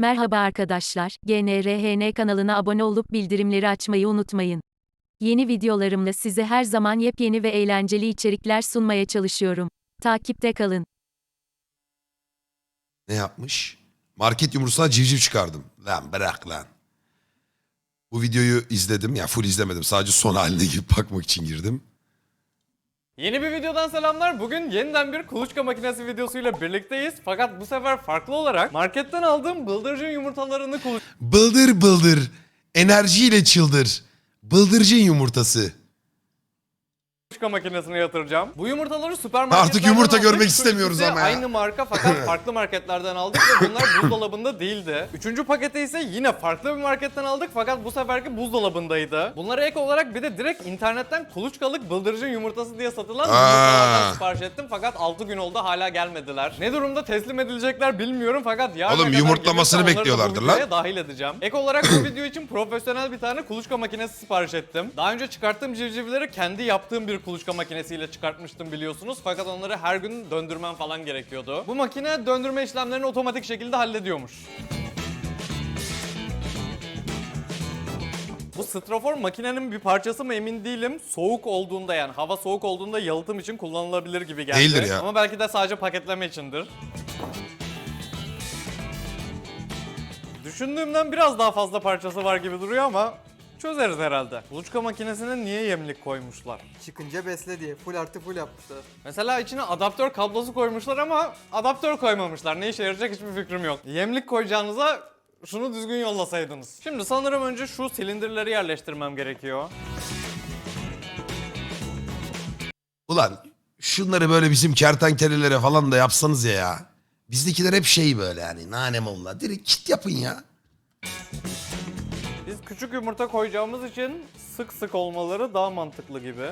Merhaba arkadaşlar, GNRHN kanalına abone olup bildirimleri açmayı unutmayın. Yeni videolarımla size her zaman yepyeni ve eğlenceli içerikler sunmaya çalışıyorum. Takipte kalın. Ne yapmış? Market yumurtasına civciv çıkardım. Lan bırak lan. Bu videoyu izledim. Ya full izlemedim. Sadece son haline girip bakmak için girdim. Yeni bir videodan selamlar. Bugün yeniden bir kuluçka makinesi videosuyla birlikteyiz. Fakat bu sefer farklı olarak marketten aldığım bıldırcın yumurtalarını Bıldır bıldır. Enerjiyle çıldır. Bıldırcın yumurtası. Kuluçka makinesine yatıracağım. Bu yumurtaları süpermarketlerden Artık yumurta aldık. görmek istemiyoruz ama ya. Aynı marka fakat farklı marketlerden aldık ve bunlar buzdolabında değildi. Üçüncü paketi ise yine farklı bir marketten aldık fakat bu seferki buzdolabındaydı. Bunlara ek olarak bir de direkt internetten kuluçkalık bıldırcın yumurtası diye satılan yumurtalardan sipariş ettim fakat 6 gün oldu hala gelmediler. Ne durumda teslim edilecekler bilmiyorum fakat yarın Oğlum, yumurtlamasını bekliyorlardır lan. dahil edeceğim. Ek olarak bu video için profesyonel bir tane kuluçka makinesi sipariş ettim. Daha önce çıkarttığım civcivleri kendi yaptığım bir kuluçka makinesiyle çıkartmıştım biliyorsunuz. Fakat onları her gün döndürmem falan gerekiyordu. Bu makine döndürme işlemlerini otomatik şekilde hallediyormuş. Bu strafor makinenin bir parçası mı emin değilim. Soğuk olduğunda yani hava soğuk olduğunda yalıtım için kullanılabilir gibi geldi. Değildir ya. Ama belki de sadece paketleme içindir. Düşündüğümden biraz daha fazla parçası var gibi duruyor ama çözeriz herhalde. Kuluçka makinesine niye yemlik koymuşlar? Çıkınca besle diye full artı full yapmışlar. Mesela içine adaptör kablosu koymuşlar ama adaptör koymamışlar. Ne işe yarayacak hiçbir fikrim yok. Yemlik koyacağınıza şunu düzgün yollasaydınız. Şimdi sanırım önce şu silindirleri yerleştirmem gerekiyor. Ulan şunları böyle bizim kertenkelelere falan da yapsanız ya ya. Bizdekiler hep şey böyle yani nane molla. Direkt kit yapın ya. Küçük yumurta koyacağımız için sık sık olmaları daha mantıklı gibi.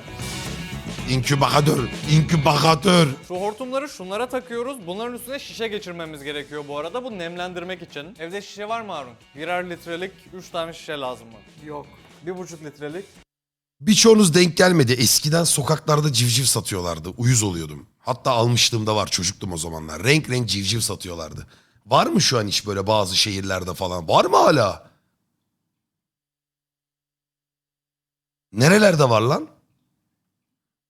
İnkübatör. İnkübatör. Şu hortumları şunlara takıyoruz. Bunların üstüne şişe geçirmemiz gerekiyor bu arada. Bu nemlendirmek için. Evde şişe var mı Harun? Birer litrelik 3 tane şişe lazım mı? Yok. 1,5 litrelik. Birçoğunuz denk gelmedi. Eskiden sokaklarda civciv satıyorlardı. Uyuz oluyordum. Hatta almışlığımda var çocuktum o zamanlar. Renk renk civciv satıyorlardı. Var mı şu an hiç böyle bazı şehirlerde falan? Var mı hala? Nerelerde var lan?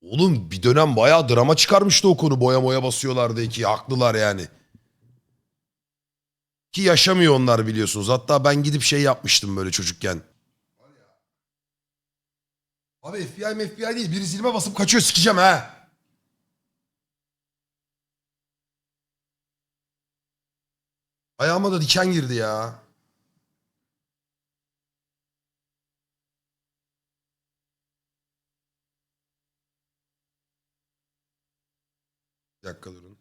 Oğlum bir dönem bayağı drama çıkarmıştı o konu. Boya moya basıyorlardı ki haklılar yani. Ki yaşamıyor onlar biliyorsunuz. Hatta ben gidip şey yapmıştım böyle çocukken. Abi FBI FBI değil. Biri zilime basıp kaçıyor sikeceğim ha. Ayağıma da diken girdi ya. Bir dakika durun.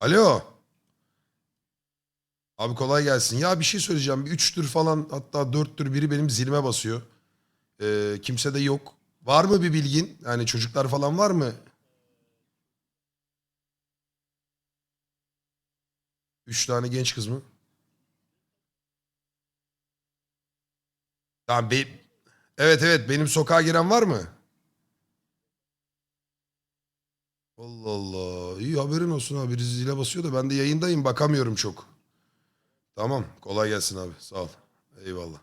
Alo. Abi kolay gelsin. Ya bir şey söyleyeceğim. Bir üçtür falan hatta dörttür biri benim zilime basıyor. Ee, kimse de yok. Var mı bir bilgin? Yani çocuklar falan var mı? Üç tane genç kız mı? Tamam be Evet evet benim sokağa giren var mı? Allah Allah. İyi haberin olsun abi. Zile basıyor da ben de yayındayım bakamıyorum çok. Tamam. Kolay gelsin abi. Sağ ol. Eyvallah.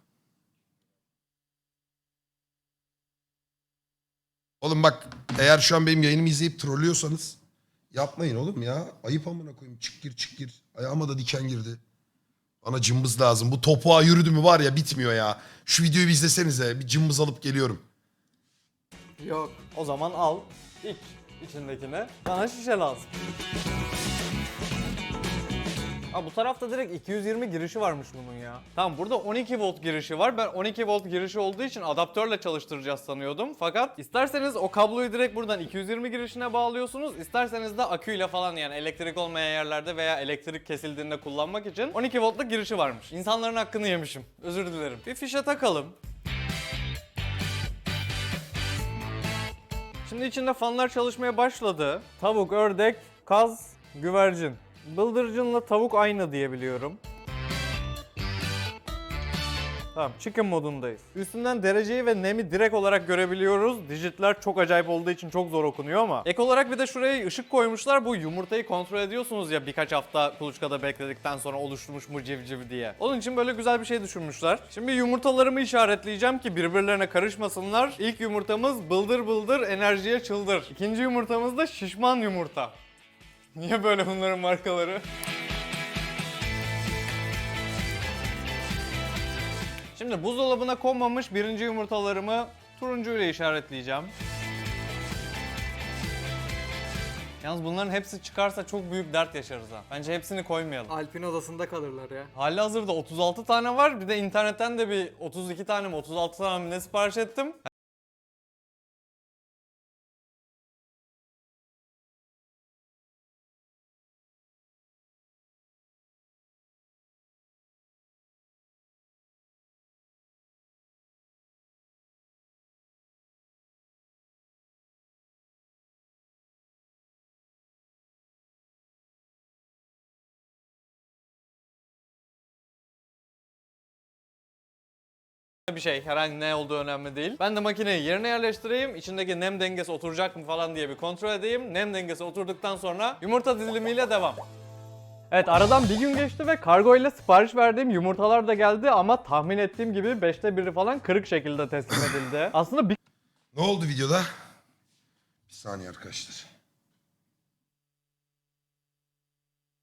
Oğlum bak eğer şu an benim yayınımı izleyip trollüyorsanız yapmayın oğlum ya. Ayıp amına koyayım. Çık gir çık gir. Ayağıma da diken girdi. Bana cımbız lazım. Bu topuğa yürüdü mü var ya bitmiyor ya. Şu videoyu bir izlesenize. Bir cımbız alıp geliyorum. Yok. O zaman al. iç içindekine. Bana şişe lazım. Aa, bu tarafta direkt 220 girişi varmış bunun ya. Tamam burada 12 volt girişi var. Ben 12 volt girişi olduğu için adaptörle çalıştıracağız sanıyordum. Fakat isterseniz o kabloyu direkt buradan 220 girişine bağlıyorsunuz. İsterseniz de aküyle falan yani elektrik olmayan yerlerde veya elektrik kesildiğinde kullanmak için 12 voltluk girişi varmış. İnsanların hakkını yemişim. Özür dilerim. Bir fişe takalım. Şimdi içinde fanlar çalışmaya başladı. Tavuk, ördek, kaz, güvercin. Bıldırcınla tavuk aynı diye biliyorum. Tamam chicken modundayız. Üstünden dereceyi ve nemi direkt olarak görebiliyoruz. Dijitler çok acayip olduğu için çok zor okunuyor ama. Ek olarak bir de şuraya ışık koymuşlar. Bu yumurtayı kontrol ediyorsunuz ya birkaç hafta kuluçkada bekledikten sonra oluşmuş mu civciv diye. Onun için böyle güzel bir şey düşünmüşler. Şimdi yumurtalarımı işaretleyeceğim ki birbirlerine karışmasınlar. İlk yumurtamız bıldır bıldır enerjiye çıldır. İkinci yumurtamız da şişman yumurta. Niye böyle bunların markaları? Şimdi buzdolabına konmamış birinci yumurtalarımı turuncu ile işaretleyeceğim. Yalnız bunların hepsi çıkarsa çok büyük dert yaşarız ha. Bence hepsini koymayalım. Alp'in odasında kalırlar ya. Hali hazırda 36 tane var. Bir de internetten de bir 32 tane mi 36 tane mi ne sipariş ettim. Bir şey. Herhangi ne olduğu önemli değil. Ben de makineyi yerine yerleştireyim. İçindeki nem dengesi oturacak mı falan diye bir kontrol edeyim. Nem dengesi oturduktan sonra yumurta dizilimiyle devam. Evet aradan bir gün geçti ve kargo ile sipariş verdiğim yumurtalar da geldi ama tahmin ettiğim gibi 5'te biri falan kırık şekilde teslim edildi. Aslında bir Ne oldu videoda? Bir saniye arkadaşlar.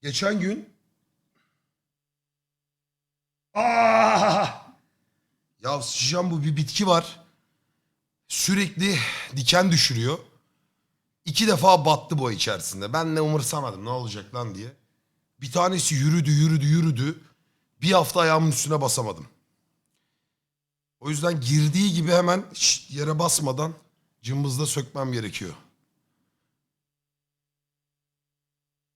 Geçen gün Aa! Ya sıçacağım bu bir bitki var. Sürekli diken düşürüyor. İki defa battı bu ay içerisinde. Ben de umursamadım ne olacak lan diye. Bir tanesi yürüdü yürüdü yürüdü. Bir hafta ayağımın üstüne basamadım. O yüzden girdiği gibi hemen şşt, yere basmadan cımbızla sökmem gerekiyor.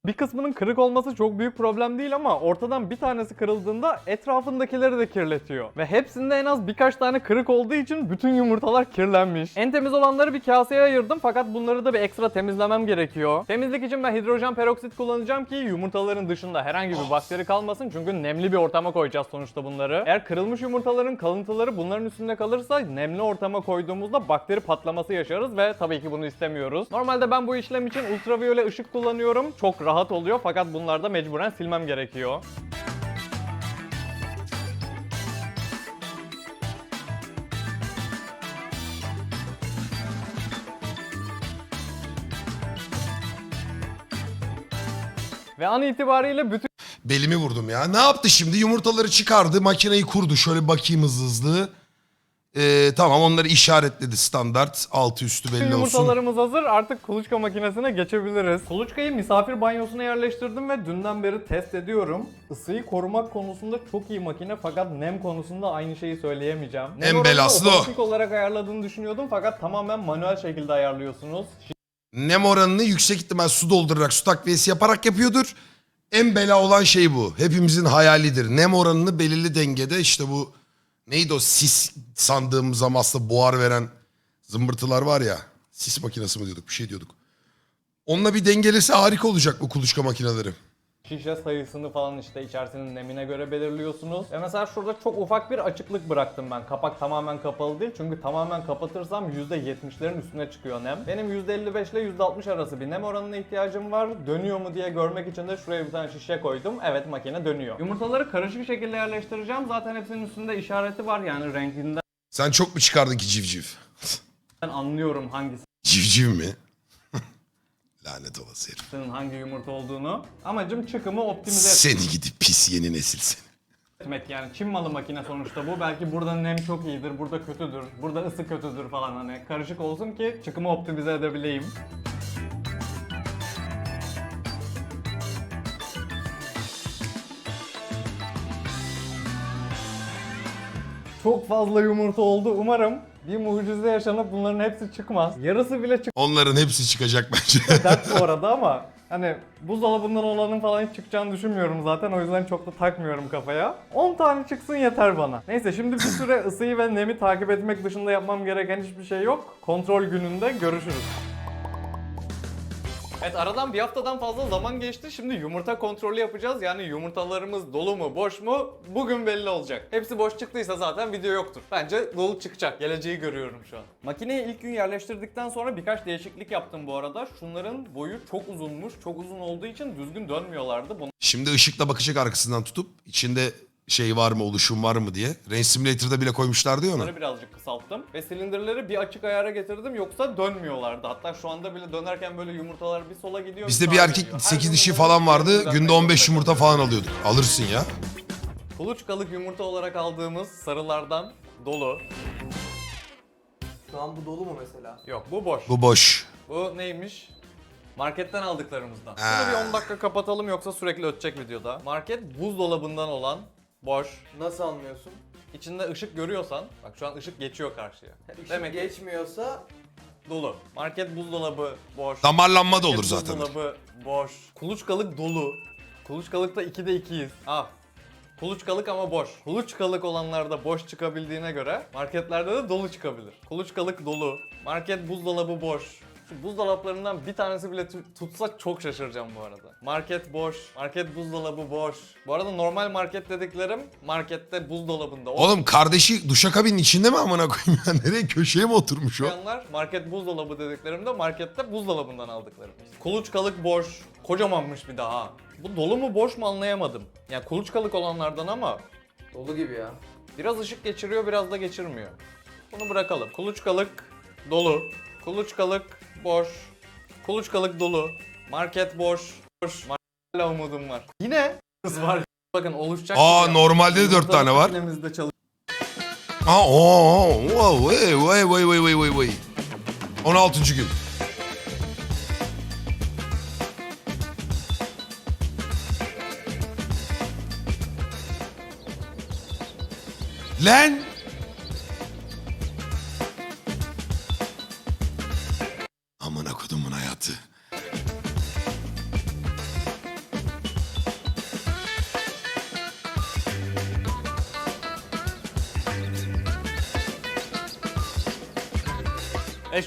Bir kısmının kırık olması çok büyük problem değil ama ortadan bir tanesi kırıldığında etrafındakileri de kirletiyor. Ve hepsinde en az birkaç tane kırık olduğu için bütün yumurtalar kirlenmiş. En temiz olanları bir kaseye ayırdım fakat bunları da bir ekstra temizlemem gerekiyor. Temizlik için ben hidrojen peroksit kullanacağım ki yumurtaların dışında herhangi bir bakteri kalmasın çünkü nemli bir ortama koyacağız sonuçta bunları. Eğer kırılmış yumurtaların kalıntıları bunların üstünde kalırsa nemli ortama koyduğumuzda bakteri patlaması yaşarız ve tabii ki bunu istemiyoruz. Normalde ben bu işlem için ultraviyole ışık kullanıyorum. Çok oluyor fakat bunlarda mecburen silmem gerekiyor. Ve an itibariyle bütün Belimi vurdum ya. Ne yaptı şimdi? Yumurtaları çıkardı, makineyi kurdu. Şöyle bakayım hızlı hızlı. Ee, tamam onları işaretledi standart. Altı üstü belli olsun. yumurtalarımız hazır. Artık kuluçka makinesine geçebiliriz. Kuluçkayı misafir banyosuna yerleştirdim ve dünden beri test ediyorum. Isıyı korumak konusunda çok iyi makine fakat nem konusunda aynı şeyi söyleyemeyeceğim. Nem En oranını belası da o. otomatik olarak ayarladığını düşünüyordum fakat tamamen manuel şekilde ayarlıyorsunuz. Nem oranını yüksek ihtimal su doldurarak, su takviyesi yaparak yapıyordur. En bela olan şey bu. Hepimizin hayalidir. Nem oranını belirli dengede işte bu neydi o sis sandığımız ama aslında buhar veren zımbırtılar var ya. Sis makinesi mi diyorduk bir şey diyorduk. Onunla bir dengelese harika olacak bu kuluçka makineleri. Şişe sayısını falan işte içerisinin nemine göre belirliyorsunuz. Ve mesela şurada çok ufak bir açıklık bıraktım ben. Kapak tamamen kapalı değil çünkü tamamen kapatırsam %70'lerin üstüne çıkıyor nem. Benim %55 ile %60 arası bir nem oranına ihtiyacım var. Dönüyor mu diye görmek için de şuraya bir tane şişe koydum. Evet makine dönüyor. Yumurtaları karışık şekilde yerleştireceğim. Zaten hepsinin üstünde işareti var yani renginden Sen çok mu çıkardın ki civciv? anlıyorum hangisinin Civciv mi? Lanet olası herif. hangi yumurta olduğunu. Amacım çıkımı optimize etmek. Seni gidip pis yeni nesil seni. etmek yani Çin malı makine sonuçta bu. Belki burada nem çok iyidir, burada kötüdür, burada ısı kötüdür falan hani karışık olsun ki çıkımı optimize edebileyim. Çok fazla yumurta oldu. Umarım bir mucize yaşanıp bunların hepsi çıkmaz. Yarısı bile Onların hepsi çıkacak bence. dert bu arada ama hani buzdolabından olanın falan hiç çıkacağını düşünmüyorum zaten o yüzden çok da takmıyorum kafaya. 10 tane çıksın yeter bana. Neyse şimdi bir süre ısıyı ve nemi takip etmek dışında yapmam gereken hiçbir şey yok. Kontrol gününde görüşürüz. Evet aradan bir haftadan fazla zaman geçti. Şimdi yumurta kontrolü yapacağız. Yani yumurtalarımız dolu mu boş mu bugün belli olacak. Hepsi boş çıktıysa zaten video yoktur. Bence dolu çıkacak. Geleceği görüyorum şu an. Makineyi ilk gün yerleştirdikten sonra birkaç değişiklik yaptım bu arada. Şunların boyu çok uzunmuş. Çok uzun olduğu için düzgün dönmüyorlardı. Şimdi ışıkla bakacak arkasından tutup içinde şey var mı oluşum var mı diye. Range Simulator'da bile koymuşlardı ya onu. Bunları birazcık kısalttım ve silindirleri bir açık ayara getirdim yoksa dönmüyorlardı. Hatta şu anda bile dönerken böyle yumurtalar bir sola gidiyor. Bizde sağa bir erkek gidiyor. Her 8 gün dişi bunları falan vardı. düzenlemek Günde 15 zorunda yumurta falan alıyorduk. Alırsın ya. Kuluçkalık yumurta olarak aldığımız sarılardan dolu. Şu an bu dolu mu mesela? Yok bu boş. Bu boş. Bu neymiş? Marketten aldıklarımızdan. Bunu bir 10 dakika kapatalım yoksa sürekli ötecek videoda. Market buzdolabından olan boş. Nasıl anlıyorsun? İçinde ışık görüyorsan, bak şu an ışık geçiyor karşıya. Işık Demek ki geçmiyorsa dolu. Market buzdolabı boş. Damarlanma da Market olur zaten. Buzdolabı boş. Kuluçkalık dolu. Kuluçkalıkta 2'de 2'yiz. Ah. Kuluçkalık ama boş. Kuluçkalık olanlarda boş çıkabildiğine göre marketlerde de dolu çıkabilir. Kuluçkalık dolu. Market buzdolabı boş. Şu buzdolaplarından bir tanesi bile tu- tutsa çok şaşıracağım bu arada. Market boş. Market buzdolabı boş. Bu arada normal market dediklerim markette buzdolabında. Oğlum kardeşi duşakabinin içinde mi amına koyayım ya? Nereye köşeye mi oturmuş o? Olmayanlar market buzdolabı dediklerimde markette buzdolabından aldıklarımız. Kuluçkalık boş. Kocamanmış bir daha. Bu dolu mu boş mu anlayamadım. Yani kuluçkalık olanlardan ama dolu gibi ya. biraz ışık geçiriyor biraz da geçirmiyor. Bunu bırakalım. Kuluçkalık dolu. Kuluçkalık boş. Kuluçkalık dolu. Market boş. Boş. Hala umudum var. Yine kız var. Bakın oluşacak. Aa, normalde de dört Yumurtalık tane var. makinemizde çalış- Aa, oo, oo, vay vay vay vay vay vay vay. 16. gün. Lan!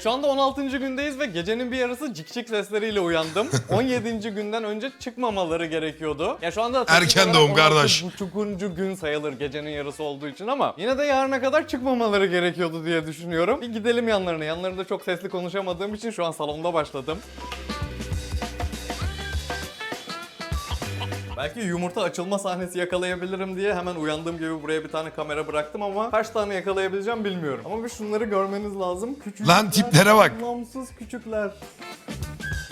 Şu anda 16. gündeyiz ve gecenin bir yarısı cik cik sesleriyle uyandım. 17. günden önce çıkmamaları gerekiyordu. Ya şu anda Erken doğum kardeş. 16. gün sayılır gecenin yarısı olduğu için ama yine de yarına kadar çıkmamaları gerekiyordu diye düşünüyorum. Bir gidelim yanlarına. Yanlarında çok sesli konuşamadığım için şu an salonda başladım. Belki yumurta açılma sahnesi yakalayabilirim diye hemen uyandığım gibi buraya bir tane kamera bıraktım ama kaç tane yakalayabileceğim bilmiyorum. Ama bir şunları görmeniz lazım. Küçük. Lan tiplere bak. Anlamsız küçükler.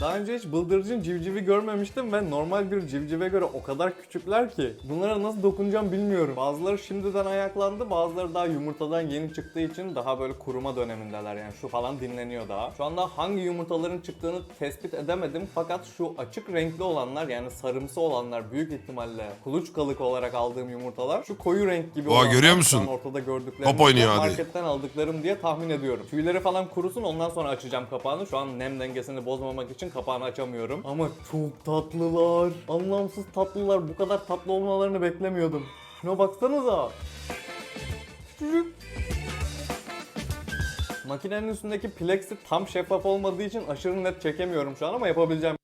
Daha önce hiç bıldırcın civcivi görmemiştim ve normal bir civcive göre o kadar küçükler ki bunlara nasıl dokunacağım bilmiyorum. Bazıları şimdiden ayaklandı, bazıları daha yumurtadan yeni çıktığı için daha böyle kuruma dönemindeler yani şu falan dinleniyor daha. Şu anda hangi yumurtaların çıktığını tespit edemedim fakat şu açık renkli olanlar yani sarımsı olanlar büyük ihtimalle kuluçkalık olarak aldığım yumurtalar şu koyu renk gibi Oha, olanlar görüyor musun? ortada gördüklerim Top oynuyor hadi. marketten aldıklarım diye tahmin ediyorum. Tüyleri falan kurusun ondan sonra açacağım kapağını. Şu an nem dengesini bozmamak için kapağını açamıyorum. Ama çok tatlılar. Anlamsız tatlılar. Bu kadar tatlı olmalarını beklemiyordum. Şuna baksanıza. Küçücük. Makinenin üstündeki plexi tam şeffaf olmadığı için aşırı net çekemiyorum şu an ama yapabileceğim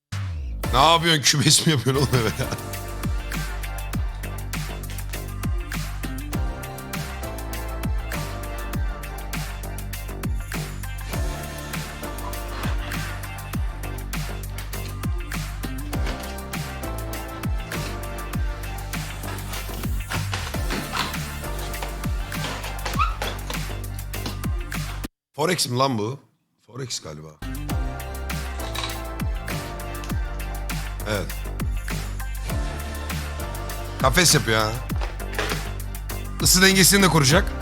Ne yapıyorsun? Kümes mi yapıyorsun oğlum eve ya? Forex mi lan bu? Forex galiba. Evet. Kafes yapıyor ha. Isı dengesini de koruyacak.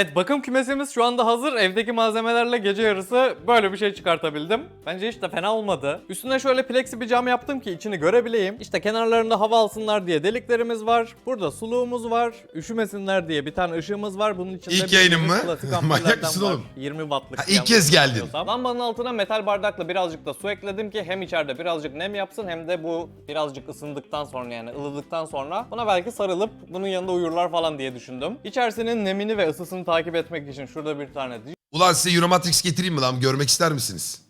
Evet bakım kümesimiz şu anda hazır. Evdeki malzemelerle gece yarısı böyle bir şey çıkartabildim. Bence hiç de fena olmadı. Üstüne şöyle plexi bir cam yaptım ki içini görebileyim. İşte kenarlarında hava alsınlar diye deliklerimiz var. Burada suluğumuz var. Üşümesinler diye bir tane ışığımız var. Bunun içinde İlk bir yayının temiz mı? klasik Manyak mısın var. oğlum? 20 wattlık. Ha, ilk yanlış kez geldin. hatırlamıyorsam. Lambanın altına metal bardakla birazcık da su ekledim ki hem içeride birazcık nem yapsın hem de bu birazcık ısındıktan sonra yani ılıdıktan sonra buna belki sarılıp bunun yanında uyurlar falan diye düşündüm. İçerisinin nemini ve ısısını takip etmek için şurada bir tane Ulan size Euromatrix getireyim mi lan? Görmek ister misiniz?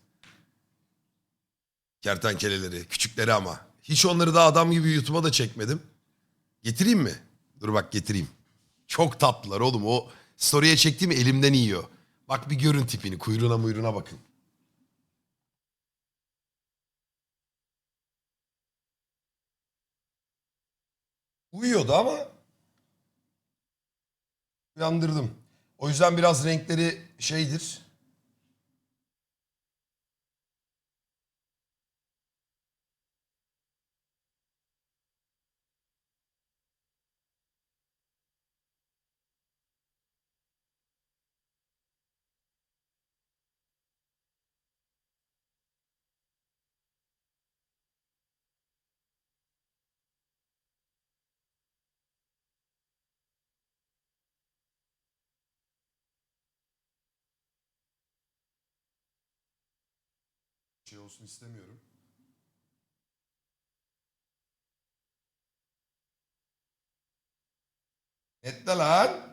Kertenkeleleri. Küçükleri ama. Hiç onları da adam gibi YouTube'a da çekmedim. Getireyim mi? Dur bak getireyim. Çok tatlılar oğlum. O story'e çektiğim elimden yiyor. Bak bir görün tipini. Kuyruğuna muyruğuna bakın. Uyuyordu ama uyandırdım. O yüzden biraz renkleri şeydir. Şey olsun istemiyorum. Netle lan.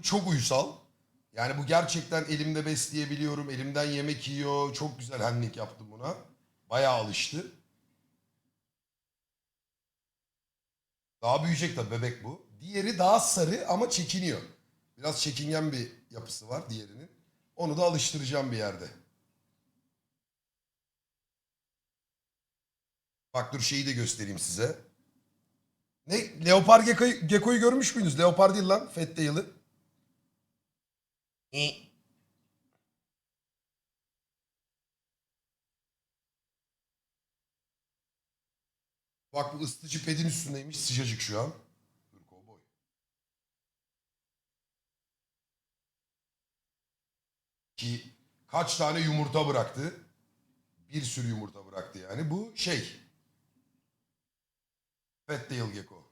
Bu çok uysal. Yani bu gerçekten elimde besleyebiliyorum. Elimden yemek yiyor. Çok güzel henlik yaptım buna. Bayağı alıştı. Daha büyüyecek tabii bebek bu. Diğeri daha sarı ama çekiniyor. Biraz çekingen bir yapısı var diğerinin. Onu da alıştıracağım bir yerde. Bak dur şeyi de göstereyim size. Ne? Leopar Gekko'yu görmüş müydünüz? Leopar değil lan. Fat Tail'ı. İ. Bak bu ısıtıcı pedin üstündeymiş. Sıcacık şu an. Dur kovboy. Ki kaç tane yumurta bıraktı? Bir sürü yumurta bıraktı yani. Bu şey. Fat Tail Gecko.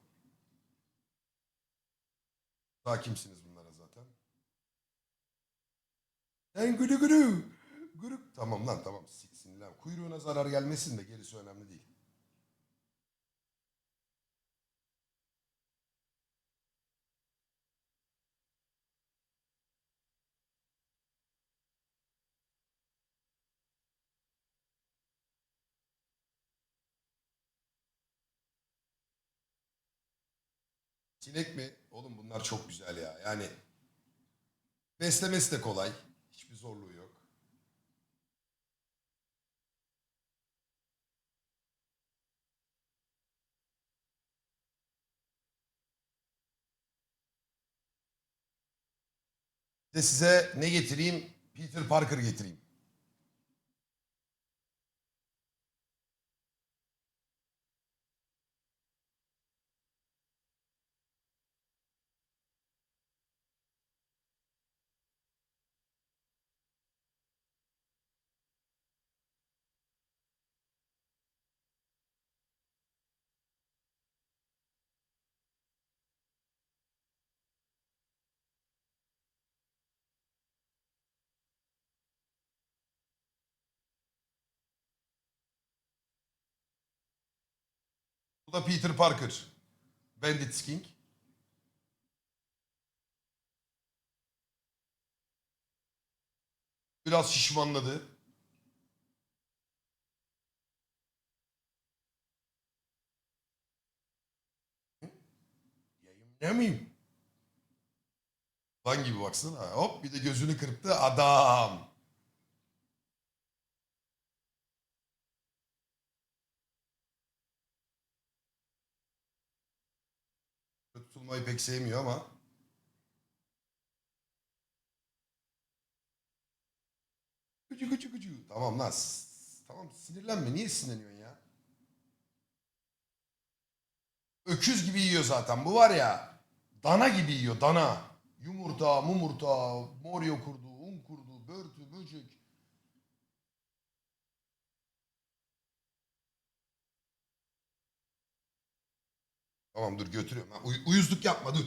Hakimsiniz bunlara zaten. Sen gülü gülü. Gülü. Tamam lan tamam siksin lan. Kuyruğuna zarar gelmesin de gerisi önemli değil. Sinek mi? Oğlum bunlar çok güzel ya. Yani beslemesi de kolay. Hiçbir zorluğu yok. Bir de size ne getireyim? Peter Parker getireyim. Bu da Peter Parker. Bandit King. Biraz şişmanladı. Yayın miyim? Lan gibi baksana. Hop bir de gözünü kırptı adam. Tutulmayı pek sevmiyor ama. Gıcı gıcı gıcı. Tamam lan. Tamam sinirlenme. Niye sinirleniyorsun ya? Öküz gibi yiyor zaten. Bu var ya. Dana gibi yiyor. Dana. Yumurta, mumurta, moryo kurdu, Tamam dur götürüyorum. Ha, uy- uyuzluk yapma dur.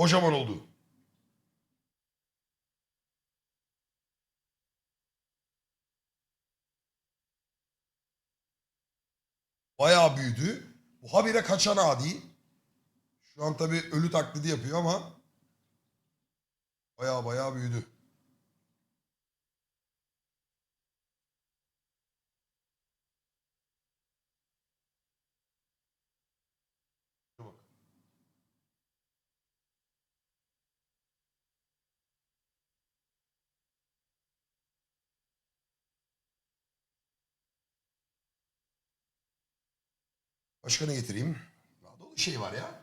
Kocaman oldu. Bayağı büyüdü. Bu habire kaçan adi. Şu an tabii ölü taklidi yapıyor ama bayağı bayağı büyüdü. Dur bak. Başka ne getireyim? Daha dolu şey var ya.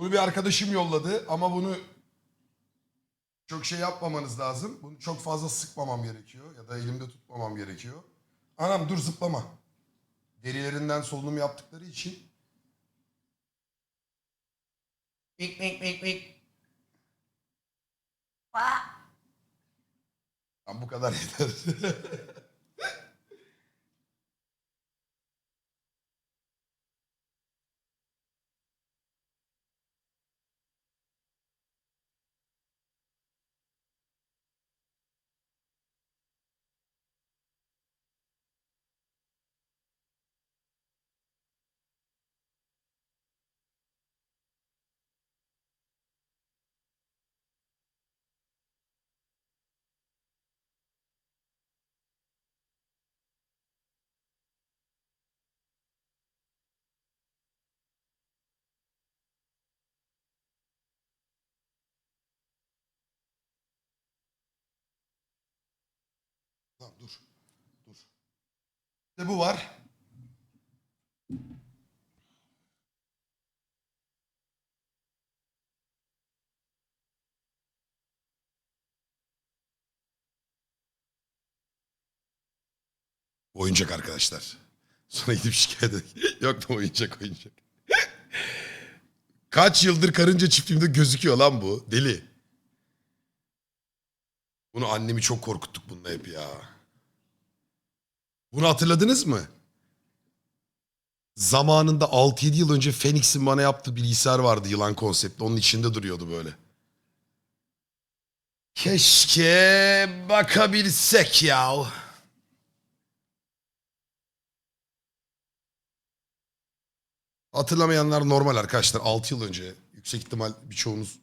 Bunu bir arkadaşım yolladı ama bunu çok şey yapmamanız lazım. Bunu çok fazla sıkmamam gerekiyor ya da elimde tutmamam gerekiyor. Anam dur zıplama. Derilerinden solunum yaptıkları için. Mik mik mik mik. Tamam bu kadar yeter. Tamam dur. Dur. İşte bu var. Oyuncak arkadaşlar. Sonra gidip şikayet edin. Yok da oyuncak oyuncak. Kaç yıldır karınca çiftliğimde gözüküyor lan bu. Deli. Bunu annemi çok korkuttuk bununla hep ya. Bunu hatırladınız mı? Zamanında 6-7 yıl önce Phoenix'in bana yaptığı bilgisayar vardı yılan konseptli. Onun içinde duruyordu böyle. Keşke bakabilsek ya. Hatırlamayanlar normal arkadaşlar. 6 yıl önce yüksek ihtimal birçoğunuz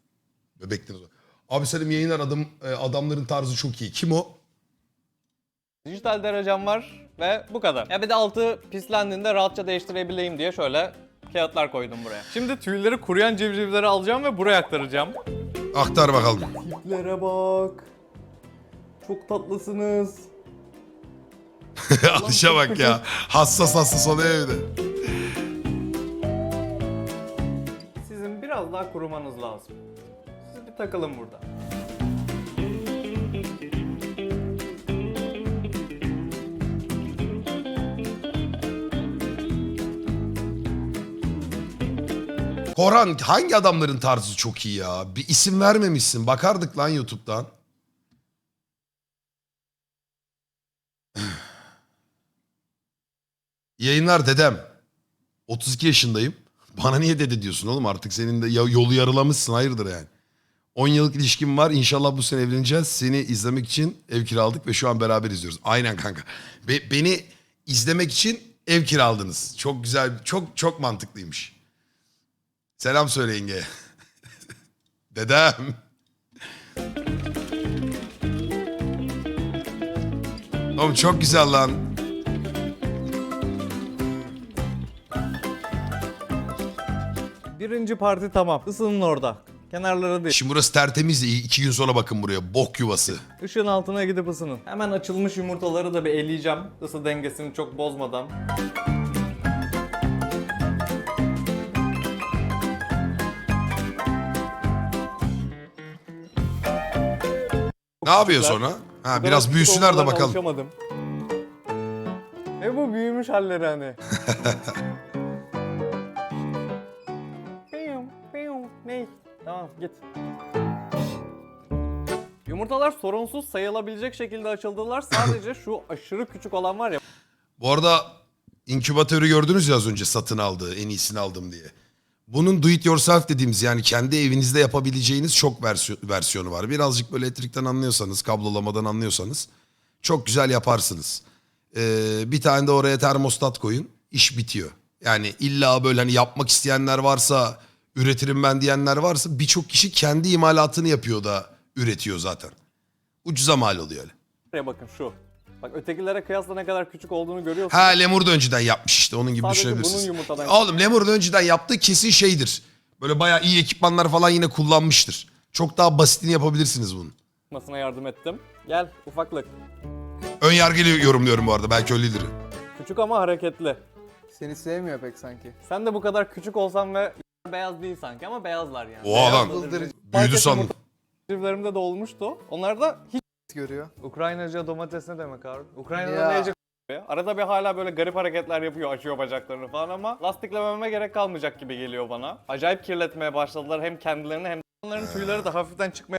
bebektiniz. Abi senin yayınlar adam, e, adamların tarzı çok iyi. Kim o? Dijital derecem var ve bu kadar. Ya bir de altı pislendiğinde rahatça değiştirebileyim diye şöyle kağıtlar koydum buraya. Şimdi tüyleri kuruyan civcivleri alacağım ve buraya aktaracağım. Aktar bakalım. Tiplere bak. Çok tatlısınız. Alışa bak ya. Hassas hassas oluyor evde. Sizin biraz daha kurumanız lazım. Takılın burada. Koran hangi adamların tarzı çok iyi ya? Bir isim vermemişsin. Bakardık lan YouTube'dan. Yayınlar dedem. 32 yaşındayım. Bana niye dede diyorsun oğlum artık senin de yolu yarılamışsın hayırdır yani. 10 yıllık ilişkim var. İnşallah bu sene evleneceğiz. Seni izlemek için ev kiraladık ve şu an beraber izliyoruz. Aynen kanka. Be- beni izlemek için ev kiraladınız. Çok güzel, çok çok mantıklıymış. Selam söyle yenge. Dedem. Oğlum çok güzel lan. Birinci parti tamam. Isının orada. Kenarları değil. Şimdi burası tertemiz iki gün sonra bakın buraya. Bok yuvası. Işığın altına gidip ısının. Hemen açılmış yumurtaları da bir eleyeceğim. Isı dengesini çok bozmadan. Ne yapıyor sonra? Ha Bu biraz büyüsünler de bakalım. alışamadım. E bu büyümüş halleri hani. Tamam git. Yumurtalar sorunsuz sayılabilecek şekilde açıldılar. Sadece şu aşırı küçük olan var ya. Bu arada inkübatörü gördünüz ya az önce satın aldığı en iyisini aldım diye. Bunun do it yourself dediğimiz yani kendi evinizde yapabileceğiniz çok versiy- versiyonu var. Birazcık böyle elektrikten anlıyorsanız, kablolamadan anlıyorsanız çok güzel yaparsınız. Ee, bir tane de oraya termostat koyun, iş bitiyor. Yani illa böyle hani yapmak isteyenler varsa, üretirim ben diyenler varsa birçok kişi kendi imalatını yapıyor da üretiyor zaten. Ucuza mal oluyor öyle. Buraya bakın şu. Bak ötekilere kıyasla ne kadar küçük olduğunu görüyorsunuz. Ha Lemur da önceden yapmış işte onun gibi Sadece düşünebilirsiniz. bunun yumurtadan- Oğlum Lemur da önceden yaptığı kesin şeydir. Böyle bayağı iyi ekipmanlar falan yine kullanmıştır. Çok daha basitini yapabilirsiniz bunun. Masına yardım ettim. Gel ufaklık. Ön yargıyla yorumluyorum bu arada belki öyledir. Küçük ama hareketli. Seni sevmiyor pek sanki. Sen de bu kadar küçük olsan ve beyaz değil sanki ama beyazlar yani. Oha lan Beyazlar. büyüdü sandım. De olmuştu. Onlar da hiç Görüyor. Ukraynaca domates ne demek abi? Ukrayna'da Ya. ne yiyecek ya? Arada bir hala böyle garip hareketler yapıyor, açıyor bacaklarını falan ama lastiklememe gerek kalmayacak gibi geliyor bana. Acayip kirletmeye başladılar hem kendilerini hem de onların tüyleri de hafiften çıkmaya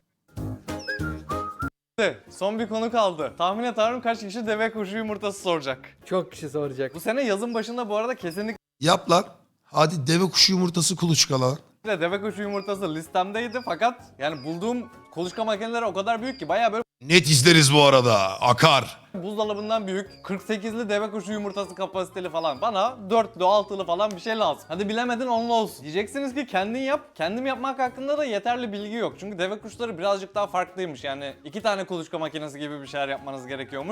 Son bir konu kaldı. Tahmin et Harun kaç kişi deve kuşu yumurtası soracak. Çok kişi soracak. Bu sene yazın başında bu arada kesinlikle Yap lan. Hadi deve kuşu yumurtası kuluçka lan. deve kuşu yumurtası listemdeydi fakat yani bulduğum kuluçka makineleri o kadar büyük ki bayağı böyle Net izleriz bu arada. Akar. buzdolabından büyük 48'li deve kuşu yumurtası kapasiteli falan. Bana 4'lü 6'lı falan bir şey lazım. Hadi bilemedin onunla olsun. Diyeceksiniz ki kendin yap. Kendim yapmak hakkında da yeterli bilgi yok. Çünkü deve kuşları birazcık daha farklıymış. Yani iki tane kuluçka makinesi gibi bir şeyler yapmanız gerekiyormuş.